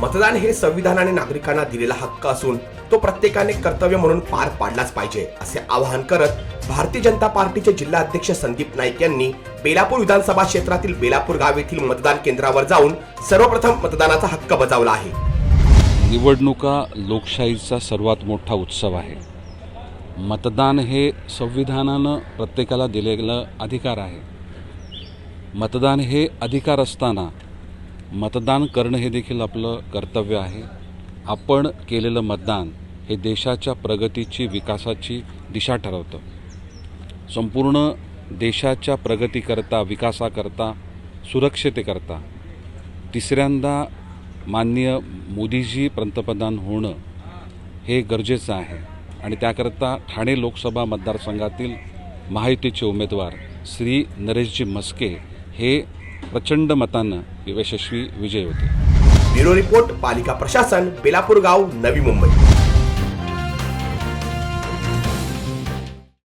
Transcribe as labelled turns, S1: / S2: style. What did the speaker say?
S1: मतदान हे संविधानाने नागरिकांना दिलेला हक्क असून तो प्रत्येकाने कर्तव्य म्हणून पार पाडलाच पाहिजे असे आवाहन करत भारतीय जनता पार्टीचे जिल्हा अध्यक्ष संदीप नाईक यांनी बेलापूर विधानसभा क्षेत्रातील बेलापूर गाव येथील मतदान केंद्रावर जाऊन सर्वप्रथम मतदानाचा हक्क बजावला आहे.
S2: निवडणुका लोकशाहीचा सर्वात मोठा उत्सव आहे. मतदान हे संविधानानं प्रत्येकाला दिलेलं अधिकार आहे. मतदान हे अधिकार असताना मतदान करणं हे देखील आपलं कर्तव्य आहे. आपण केलेलं मतदान हे देशाच्या प्रगतीची विकासाची दिशा ठरवतं. संपूर्ण देशाच्या प्रगतीकरता विकासाकरता सुरक्षतेकरता तिसऱ्यांदा माननीय मोदीजी पंतप्रधान होणं हे गरजेचं आहे. आणि त्याकरता ठाणे लोकसभा मतदारसंघातील महायुतीचे उमेदवार श्री नरेशजी मस्के हे प्रचंड मतानं यशस्वी विजय होते.
S1: ब्युरो रिपोर्ट पालिका प्रशासन बेलापूर गाव नवी मुंबई.